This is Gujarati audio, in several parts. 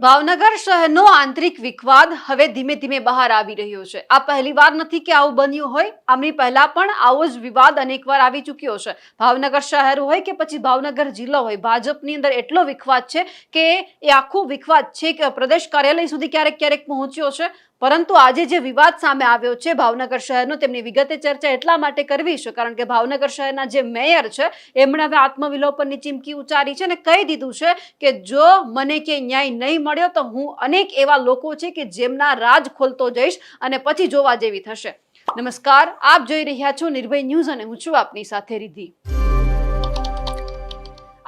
ભાવનગર શહેરનો આંતરિક વિખવાદ હવે ધીમે ધીમે બહાર આવી રહ્યો છે. આ પહેલી વાર નથી કે આવું બન્યું હોય. આમની પહેલા પણ આવો જ વિવાદ અનેકવાર આવી ચૂક્યો છે. ભાવનગર શહેર હોય કે પછી ભાવનગર જિલ્લો હોય, ભાજપની અંદર એટલો વિખવાદ છે કે એ આખો વિખવાદ છે કે પ્રદેશ કાર્યાલય સુધી ક્યારેક ક્યારેક પહોંચ્યો છે. પરંતુ આજે જે વિવાદ સામે આવ્યો છે ભાવનગર શહેરનો, તેમની વિગતે ચર્ચા એટલા માટે કરવી છે, કારણ કે ભાવનગર શહેરના જે મેયર છે, એમણે હવે આત્મવિલોપનની ચીમકી ઉચ્ચારી છે અને કહી દીધું છે કે જો મને કે ન્યાય નહીં મળ્યો તો હું અનેક એવા લોકો છે કે જેમના રાજ ખોલતો જઈશ અને પછી જોવા જેવી થશે. નમસ્કાર, આપ જોઈ રહ્યા છો નિર્ભય ન્યૂઝ અને હું છું આપની સાથે રિધિ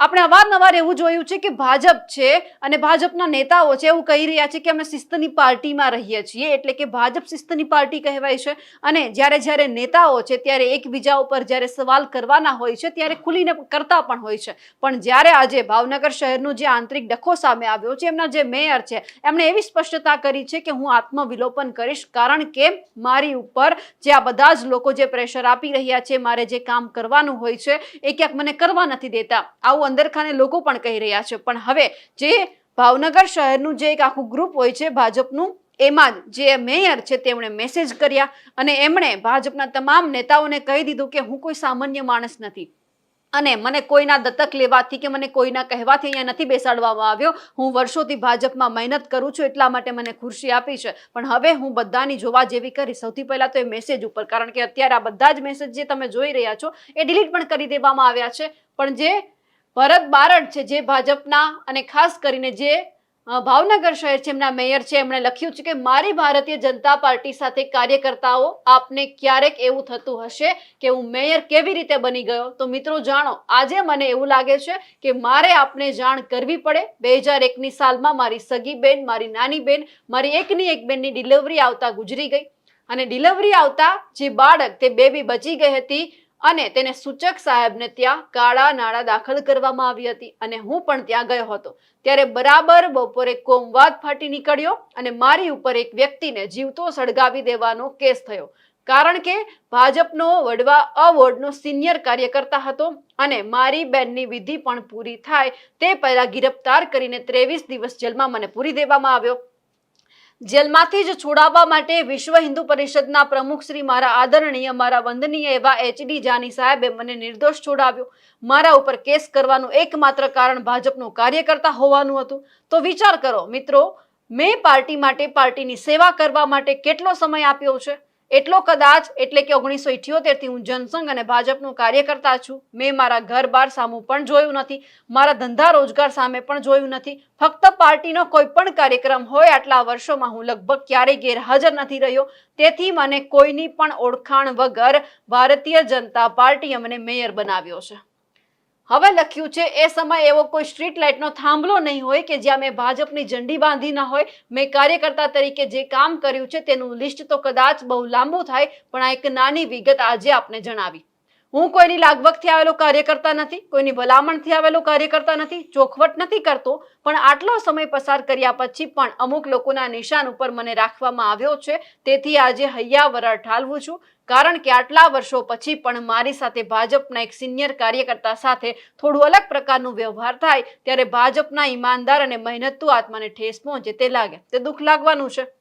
આપણે અવારનવાર એવું જોયું છે કે ભાજપ છે અને ભાજપના નેતાઓ છે એવું કહી રહ્યા છે કે અમે શિસ્તની પાર્ટીમાં રહીએ છીએ, એટલે કે ભાજપ શિસ્તની પાર્ટી કહેવાય છે. અને જ્યારે જ્યારે નેતાઓ છે, ત્યારે એકબીજા ઉપર જ્યારે સવાલ કરવાના હોય છે, ત્યારે ખુલીને કરતા પણ હોય છે. પણ જ્યારે આજે ભાવનગર શહેરનો જે આંતરિક ડખો સામે આવ્યો છે, એમના જે મેયર છે, એમણે એવી સ્પષ્ટતા કરી છે કે હું આત્મવિલોપન કરીશ, કારણ કે મારી ઉપર જે આ બધા જ લોકો જે પ્રેશર આપી રહ્યા છે, મારે જે કામ કરવાનું હોય છે, એ ક્યાંક મને કરવા નથી દેતા. આવું અંદરખાને લોકો પણ કહી રહ્યા છે. પણ હવે જે ભાવનગર શહેરનું જે એક આખું ગ્રુપ હોય છે, ભાજપનું, એમાં જ મેયર છે તેમણે મેસેજ કર્યા અને એમણે ભાજપના તમામ નેતાઓને કહી દીધું કે હું કોઈ સામાન્ય માણસ નથી. અને મને કોઈના દત્તક લેવાથી કે મને કોઈના કહેવાથી અહીંયા નથી બેસાડવામાં આવ્યો. હું વર્ષોથી ભાજપમાં મહેનત કરું છું એટલા માટે મને ખુરશી આપી છે. પણ હવે હું બધાની જોવા જેવી કરી, સૌથી પહેલાં તો એ મેસેજ ઉપર, કારણ કે અત્યારે આ બધા જ મેસેજ જે તમે જોઈ રહ્યા છો, એ ડિલીટ પણ કરી દેવામાં આવ્યા છે. પણ જે ભરત બારડ છે જે ભાજપના અને ખાસ કરીને જે ભાવનગર શહેર છે, એમના મેયર છે, એમણે લખ્યું છે કે મારી ભારતીય જનતા પાર્ટી સાથે કાર્યકર્તાઓ આપને ક્યારેક એવું થતું હશે કે હું મેયર કેવી રીતે બની ગયો? તો મિત્રો જાણો, આજે મને એવું લાગે છે કે મારે આપને જાણ કરવી પડે. બે હજાર એકની સાલમાં મારી સગી બેન, મારી નાની બેન, મારી એકની એક બેનની ડિલિવરી આવતા ગુજરી ગઈ. અને ડિલિવરી આવતા જે બાળક, તે બેબી બચી ગઈ હતી અને તેને સૂચક સાહેબને ત્યાં કાળા નાળા દાખલ કરવામાં આવી હતી અને હું પણ ત્યાં ગયો હતો. ત્યારે બરાબર બપોરે કોમવાદ ફાટી નીકળ્યો અને મારી ઉપર એક વ્યક્તિને જીવતો સળગાવી દેવાનો કેસ થયો. કારણ કે ભાજપનો વડવા અ વોર્ડનો સિનિયર કાર્યકર્તા હતો અને મારી બેનની વિધિ પણ પૂરી થાય તે પહેલા ગિરફતાર કરીને ત્રેવીસ દિવસ જેલમાં મને પૂરી દેવામાં આવ્યો. જેલમાંથી જ છોડાવવા માટે વિશ્વ હિન્દુ પરિષદના પ્રમુખ શ્રી મારા આદરણીય, મારા વંદનીય એવા એચડી જાની સાહેબે મને નિર્દોષ છોડાવ્યો. મારા ઉપર કેસ કરવાનું એકમાત્ર કારણ ભાજપનું કાર્યકર્તા હોવાનું હતું. તો વિચાર કરો મિત્રો, મેં પાર્ટી માટે પાર્ટીની સેવા કરવા માટે કેટલો સમય આપ્યો છે? એટલો કદાચ, એટલે કે ઓગણીસો ઇઠ્યોતેરથી હું જનસંઘ અને ભાજપનું કાર્યકર્તા છું. મેં મારા ઘર બાર સામું પણ જોયું નથી. મારા ધંધા રોજગાર સામે પણ જોયું નથી. ફક્ત પાર્ટીનો કોઈ પણ કાર્યક્રમ હોય આટલા વર્ષોમાં હું લગભગ ક્યારેય ગેરહાજર નથી રહ્યો. તેથી મને કોઈની પણ ઓળખાણ વગર ભારતીય જનતા પાર્ટીએ મને મેયર બનાવ્યો છે. હવે લખ્યું છે, એ સમય એવો કોઈ સ્ટ્રીટ લાઇટનો થાંભલો નહીં હોય કે જ્યાં મેં ભાજપની ઝંડી બાંધી ના હોય. મેં કાર્યકર્તા તરીકે જે કામ કર્યું છે તેનું લિસ્ટ તો કદાચ બહુ લાંબુ થાય, પણ આ એક નાની વિગત આજે આપને જણાવી. હું કોઈની લાગવગથી આવેલો કાર્યકર્તા નથી, કોઈની ભલામણથી આવેલો કાર્યકર્તા નથી, ચોખવટ નથી કરતો, પણ આટલો સમય પસાર કર્યા પછી પણ અમુક લોકોના નિશાન ઉપર મને રાખવામાં આવ્યો છે. તેથી આજે હૈયાવરા ઠાલવું છું. કારણ કે આટલા વર્ષો પછી પણ મારી સાથે ભાજપના એક સિનિયર કાર્યકર્તા સાથે થોડું અલગ પ્રકારનું વ્યવહાર થાય, ત્યારે ભાજપના ઈમાનદાર અને મહેનતુ આત્માને ઠેસ પહોંચે તે લાગે. તે દુઃખ લાગવાનું છે.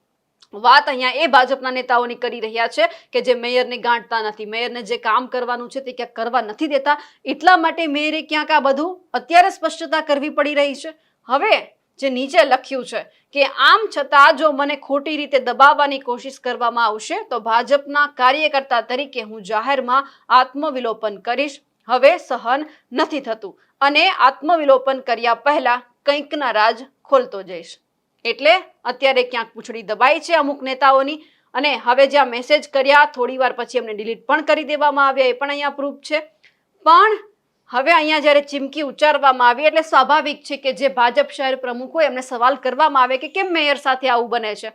વાત અહીંયા એ ભાજપના નેતાઓની કરી રહ્યા છે કે જે મેયરને ગાંઠતા નથી, મેયરને જે કામ કરવાનું છે તે ક્યાંક કરવા નથી દેતા. એટલા માટે મેયરે ક્યાંક આ બધું અત્યારે સ્પષ્ટતા કરવી પડી રહી છે. હવે જે નીચે લખ્યું છે કે આમ છતાં જો મને ખોટી રીતે દબાવવાની કોશિશ કરવામાં આવશે, તો ભાજપના કાર્યકર્તા તરીકે હું જાહેરમાં આત્મવિલોપન કરીશ. હવે સહન નથી થતું અને આત્મવિલોપન કર્યા પહેલા કંઈકના રાજ ખોલતો જઈશ. એટલે અત્યારે ક્યાંક પૂંછડી દબાઈ છે અમુક નેતાઓની. અને હવે જ્યાં મેસેજ કર્યા થોડી વાર પછી એમને ડિલીટ પણ કરી દેવામાં આવ્યા, એ પણ અહીંયા પ્રૂફ છે. પણ હવે અહીંયા જ્યારે ચીમકી ઉચ્ચારવામાં આવી, એટલે સ્વાભાવિક છે કે જે ભાજપ શહેર પ્રમુખ હોય એમને સવાલ કરવામાં આવે કે કેમ મેયર સાથે આવું બને છે?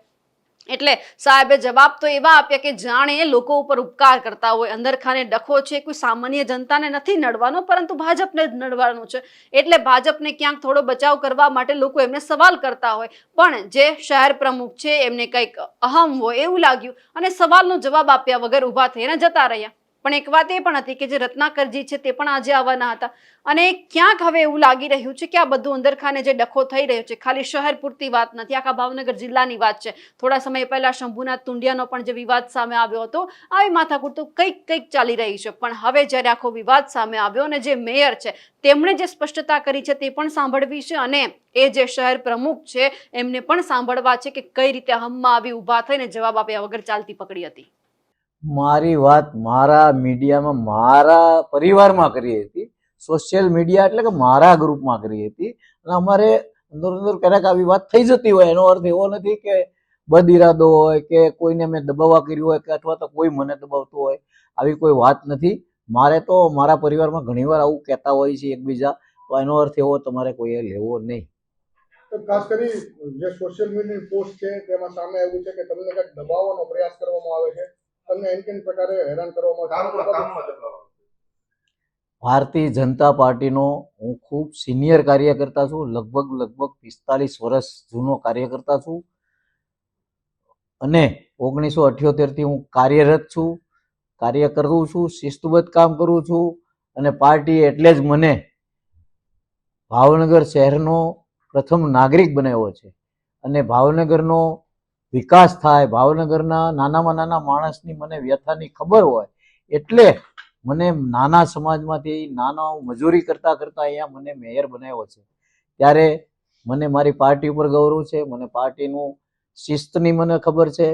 એટલે સાહેબે જવાબ તો એવા આપ્યા કે જાણે લોકો ઉપર ઉપકાર કરતા હોય. અંદરખાને ડખો છે, કોઈ સામાન્ય જનતાને નથી નડવાનો, પરંતુ ભાજપને જ નડવાનું છે. એટલે ભાજપને ક્યાંક થોડો બચાવ કરવા માટે લોકો એમને સવાલ કરતા હોય. પણ જે શહેર પ્રમુખ છે, એમને કંઈક અહમ હોય એવું લાગ્યું અને સવાલનો જવાબ આપ્યા વગર ઊભા થઈને જતા રહ્યા. પણ એક વાત એ પણ હતી કે જે રત્નાકરજી છે તે પણ આજે આવવાના હતા. અને ક્યાંક હવે એવું લાગી રહ્યું છે કે આ બધું અંદરખાને જે ડખો થઈ રહ્યો છે, ખાલી શહેર પૂરતી વાત નથી, આખા ભાવનગર જિલ્લાની વાત છે. થોડા સમય પહેલા શંભુનાથ તુંડિયાનો પણ જે વિવાદ સામે આવ્યો હતો, આવી માથાકૂટ તો કંઈક કંઈક ચાલી રહી છે. પણ હવે જ્યારે આખો વિવાદ સામે આવ્યો અને જે મેયર છે, તેમણે જે સ્પષ્ટતા કરી છે તે પણ સાંભળવી છે અને એ જે શહેર પ્રમુખ છે એમને પણ સાંભળવા છે કે કઈ રીતે હમમાં આવી ઊભા થઈને જવાબ આપ્યા વગર ચાલતી પકડી હતી. મારી વાત મારા મીડિયામાં મારા પરિવારમાં કરી હતી. સોશિયલ મીડિયા એટલે કે મારા ગ્રુપમાં કરી હતી. અને અમારે અંદર અંદર ક્યારેક આવી વાત થઈ જતી હોય, એનો અર્થ એવો નથી કે બદ ઇરાદો હોય કે કોઈને મેં દબાવવા કર્યું હોય કે અથવા તો કોઈ મને દબાવતું હોય, આવી કોઈ વાત નથી. મારે તો મારા પરિવારમાં ઘણીવાર આવું કહેતા હોય છે એકબીજા, તો એનો અર્થ એવો તમારે કોઈએ લેવો નહીં. ખાસ કરી જે સોશિયલ મીડિયાની પોસ્ટ છે તેમાં સામે આવ્યું છે કે તમને કંઈક દબાવવાનો પ્રયાસ કરવામાં આવે છે? તમને એમ કેમ પ્રકારે હેરાન કરવામાં ભારતીય જનતા પાર્ટીનો હું ખૂબ સિનિયર કાર્યકર્તા છું લગભગ લગભગ પિસ્તાલીસ વર્ષ જૂનો કાર્યકર્તા છું. અને ઓગણીસો અઠ્યોતેરથી હું કાર્યરત છું કાર્ય કરું છું શિસ્તબદ્ધ કામ કરું છું અને પાર્ટી એટલે જ મને ભાવનગર શહેરનો પ્રથમ નાગરિક બનાવ્યો છે. અને ભાવનગરનો વિકાસ થાય ભાવનગરના નાનામાં નાના માણસની મને વ્યથાની ખબર હોય એટલે મને નાના સમાજમાંથી નાના મજૂરી કરતા કરતા અહીંયા મને મેયર બનાવ્યો છે. ત્યારે મને મારી પાર્ટી ઉપર ગૌરવ છે મને પાર્ટીનું શિસ્તની મને ખબર છે.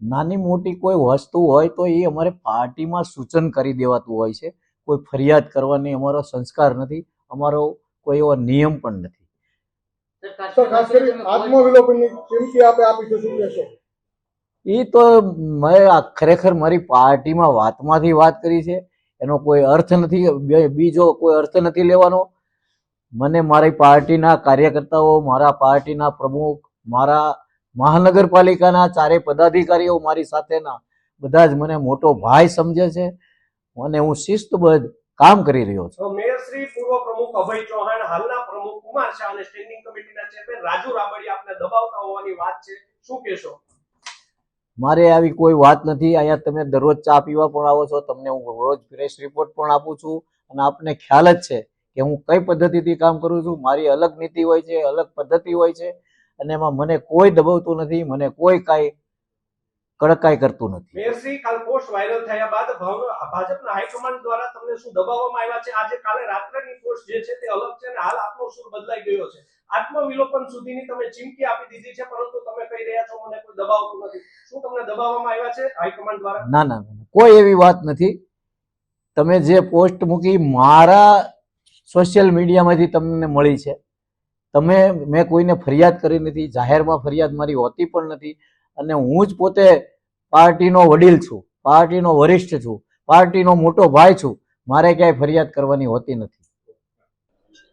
નાની મોટી કોઈ વસ્તુ હોય તો એ અમારે પાર્ટીમાં સૂચન કરી દેવાતું હોય છે. કોઈ ફરિયાદ કરવાની અમારો સંસ્કાર નથી અમારો કોઈ એવો નિયમ પણ નથી. તો ખાસ કરી આત્મવિલોપનની ચીમકી આપે આપી તો શું કહેશો? એ તો મેં આ ખરેખર મારી પાર્ટીમાં વાતમાંથી વાત કરી છે. એનો કોઈ અર્થ નથી બીજો કોઈ અર્થ નથી લેવાનો. મને મારી પાર્ટીના કાર્યકર્તાઓ મારા પાર્ટીના પ્રમુખ મારા મહાનગરપાલિકાના ચારે પદાધિકારીઓ મારી સાથેના બધા જ મને મોટો ભાઈ સમજે છે. અને હું શિસ્તબદ્ધ કામ કરી રહ્યો છું. અભય ચૌહાણ હાલના પ્રમુખ કુમાર શાહ અને સ્ટેન્ડિંગ કમિટીના ચેરમેન રાજુ રાબડિયા આપને દબાવતા હોવાની વાત છે. શું કહેશો? મારે આવી કોઈ વાત નથી. અહીંયા તમે દરરોજ ચા પીવા પણ આવો છો. તમને હું રોજ ફ્રેશ રિપોર્ટ પણ આપું છું અને આપને ખ્યાલ જ છે કે હું કઈ પદ્ધતિથી કામ કરું છું. મારી અલગ નીતિ હોય છે, અલગ પદ્ધતિ હોય છે અને એમાં મને કોઈ દબાવતું નથી, મને કોઈ કાંઈ કડકાઈ કરતું નથી. મેરસી કાલ પોસ્ટ વાયરલ થયા બાદ ભાવ- ભાજપના હાઈકમાન્ડ દ્વારા તમને શું દબાવવામાં આવ્યા છે? આજે કાલે રાત્રેની પોસ્ટ જે છે તે અલગ છે અને હાલ આપનો સુર બદલાઈ ગયો છે. આત્મવિલોપન સુધીની તમે ચીમકી આપી દીધી છે પરંતુ તમે કહી રહ્યા છો મને કોઈ દબાવતું નથી. શું તમને દબાવવામાં આવ્યા છે હાઈકમાન્ડ દ્વારા? ના ના. કોઈ એવી વાત નથી. તમે જે પોસ્ટ મૂકી મારા સોશિયલ મીડિયામાંથી તમને મળી છે. તમે મેં કોઈને ફરિયાદ કરી નથી જાહેરમાં ફરિયાદ મારી હોતી પણ નથી. અને હું જ પોતે પાર્ટીનો વડીલ છું પાર્ટીનો વરિષ્ઠ છું પાર્ટીનો મોટો ભાઈ છું મારે ક્યાંય ફરિયાદ કરવાની હોતી નથી.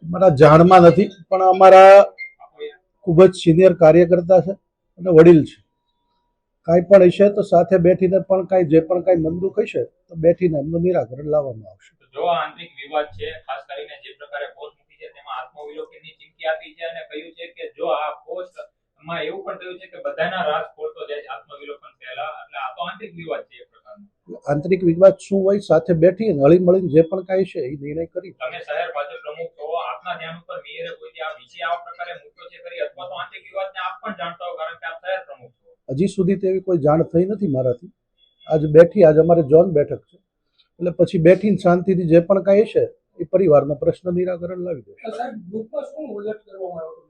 મારા જાણમાં નથી પણ અમારા ખૂબ જ સિનિયર કાર્યકર્તા છે અને વડીલ છે. કાંઈ પણ હશે તો સાથે બેઠીને પણ કાંઈ જે પણ કાંઈ મનદુખ હશે તો બેઠીને એમનું નિરાકરણ લાવવામાં આવશે. જો આંતરિક વિવાદ છે ખાસ કરીને જે પ્રકારે પોસ્ટ મૂકી છે તેમાં આત્મવિલોકનની ચીમકી આપી છે અને કહ્યું છે કે જો આ પોસ્ટ માં એવું પણ થયું છે કે બધાના રાજ ખોલતો જાય છે આત્મવિલોકન પહેલા. એટલે આ તો આંતરિક વિવાદ છે એક પ્રકારનો. આંતરિક વિવાદ શું હોય? સાથે બેઠી હળી મળીને જે પણ કાંઈ છે એ નિર્ણય કરી. તમે શહેર ભાજપ પ્રમુખ છો આપના ધ્યાન ઉપર મેયરે કોઈ આ વિષય આ પ્રકારે મૂક્યો છે કરી અથવા તો આંતરિક વિવાદને આપ પણ જાણતા હો કારણ કે આપ શહેર પ્રમુખ છો. હજી સુધી તેવી કોઈ જાણ થઈ નથી મારાથી. આજ બેઠી આજ અમારે જોન બેઠક છે. એટલે પછી બેઠીને શાંતિથી જે પણ કાંઈ છે એ પરિવારના પ્રશ્ન નિરાકરણ લાવી દે સાહેબ ગ્રુપમાં શું ઉલ્લેખ કરવામાં આવ્યો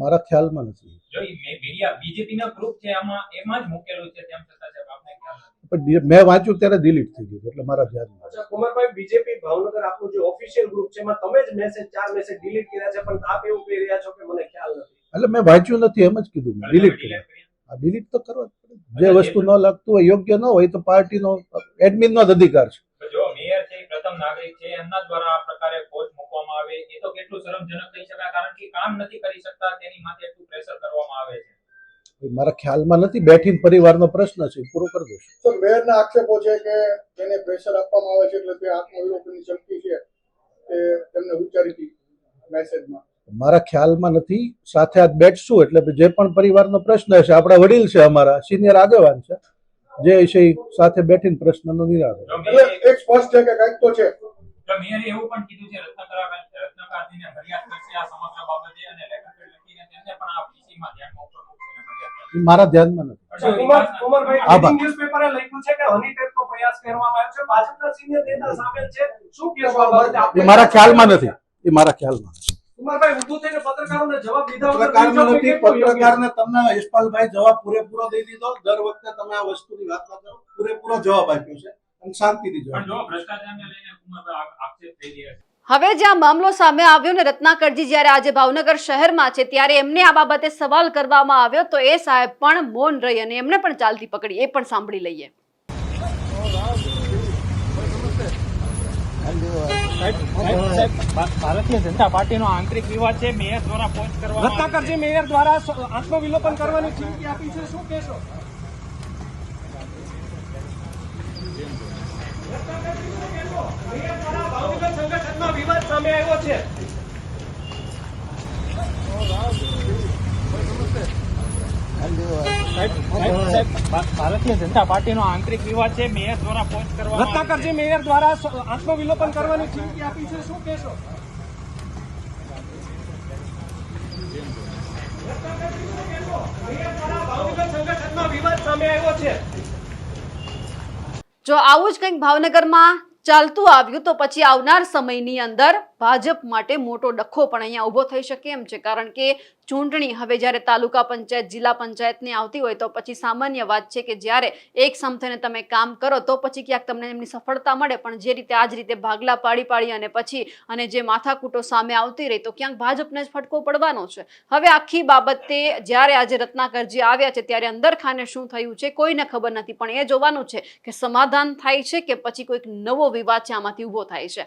મારા ખ્યાલમાં નથી. જો એ મીડિયા બીજેપી ના ગ્રુપ છે આમાં એમાં જ મૂકેલું છે તેમ છતાં સાહેબ આપને ખ્યાલ નથી. પણ મેં વાંચ્યું ત્યારે ડિલીટ થઈ ગયું એટલે મારા ધ્યાનમાં નથી. અચ્છા કુમારભાઈ બીજેપી ભાવનગર આપનું જે ઓફિશિયલ ગ્રુપ છે એમાં તમે જ મેસેજ ચાર મેસેજ ડિલીટ કર્યા છે પણ આપ એવું કહી રહ્યા છો કે મને ખ્યાલ નથી. એટલે મેં વાંચ્યું નથી એમ જ કીધું ડિલીટ કર્યા. આ ડિલીટ તો કરવા જે વસ્તુ ન લાગતું હોય યોગ્ય ન હોય તો પાર્ટીનો એડમિનનો જ અધિકાર છે. જો મેયર છે પ્રથમ નાગરિક છે એમના દ્વારા આ પ્રકારે મૂકવામાં આવે એ તો કેટલું શરમજનક થઈ શકાય કારણ કે કામ નથી કરી શકતા તેની માથે એટલું પ્રેશર કરવામાં આવે છે. મારા ખ્યાલમાં નથી બેઠીને પરિવારનો પ્રશ્ન છે પૂરો કરી દેશે તો મેયરના આક્ષેપો છે કે તેને પ્રેશર આપવામાં આવે છે એટલે તે આત્મવિલોપનની શક્તિ છે તે તેમને ઉચ્ચારી હતી મેસેજમાં મારા ખ્યાલમાં નથી સાથે આજ બેઠશું એટલે જે પણ પરિવારનો પ્રશ્ન હશે આપણા વડીલ છે અમારા સિનિયર આગેવાન છે જે છે સાથે બેઠીને પ્રશ્નનો નિરાકરણ. એક સ્પષ્ટ છે કે કંઈક તો છે. મેયરે એવું પણ કીધું છે રત્નાકર ફરિયાદ કરશે આ સમગ્ર બાબતે અને લેખક લખીને તેમને પણ આ PC માં ધ્યાનમાં ઉપર મૂકશે અને ફરિયાદ કરશે. ઈ મારા ધ્યાનમાં નથી એટલે કુમાર વિકાસના- કુમારભાઈ આભાર. ન્યૂઝપેપરે લખ્યું છે કે હની ટ્રેપનો પ્રયાસ કરવામાં આવ્યો છે ભાજપના સિનિયર નેતા સામેલ છે શું કહેશો બાબતે? એ મારા ખ્યાલમાં નથી એ મારા ખ્યાલમાં. કુમારભાઈ ઊભું થઈને પત્રકારોને જવાબ દીધા નથી? પત્રકારને તમને યશપાલભાઈ જવાબ પૂરેપૂરો દઈ દીધો દર વખતે તમે આ વસ્તુની વાત ના કરો પૂરેપૂરો જવાબ આપ્યો છે અને શાંતિથી જો ભ્રષ્ટાચારને લઈને કુમારભાઈ આ- આક્ષેપ થઈ રહ્યા છે. હવે જ્યાં મામલો સામે આવ્યો ને રત્નાકરજી જ્યારે આજે ભાવનગર શહેરમાં છે ત્યારે એમને આ બાબતે સવાલ કરવામાં આવ્યો તો એ સાહેબ પણ મૌન રહી અને એમને પણ ચાલતી પકડી એ પણ સાંભળી લઈએ. ભારતીય જનતા પાર્ટીનો આંતરિક વિવાદ છે મેયર દ્વારા પોસ્ટ કરવા રત્નાકરજી મેયર દ્વારા આત્મવિલોપન કરવાની ચીમકી આપી છે શું કહેશો? સંગઠનમાં વિવાદ સામે આવ્યો છે ભારતીય જનતા પાર્ટીનો આંતરિક વિવાદ છે. મેયર દ્વારા પોસ્ટ કરવા રત્નાકરજી મેયર દ્વારા આત્મવિલોપન કરવાની ચીમકી આપી છે. શું કહેશો? ભાવનગર સંગઠનમાં વિવાદ સામે આવ્યો છે. જો આવું જ કંઈક ભાવનગરમાં ચાલતું આવ્યું તો પછી આવનાર સમયની અંદર ભાજપ માટે મોટો ડખો પણ અહીંયા ઊભો થઈ શકે એમ છે. કારણ કે ચૂંટણી હવે જ્યારે તાલુકા પંચાયત, જિલ્લા પંચાયતની આવતી હોય તો પછી સામાન્ય વાત છે કે જ્યારે એક સમ થઈને તમે કામ કરો તો પછી ક્યાંક તમને એમની સફળતા મળે. પણ જે રીતે આ જ રીતે ભાગલા પાડી પાડી અને પછી અને જે માથાકૂટો સામે આવતી રહી તો ક્યાંક ભાજપને જ ફટકો પડવાનો છે. હવે આખી બાબતે જ્યારે આજે રત્નાકરજી આવ્યા છે ત્યારે અંદર ખાને શું થયું છે કોઈને ખબર નથી. પણ એ જોવાનું છે કે સમાધાન થાય છે કે પછી કોઈક નવો વિવાદ છે આમાંથી ઊભો થાય છે.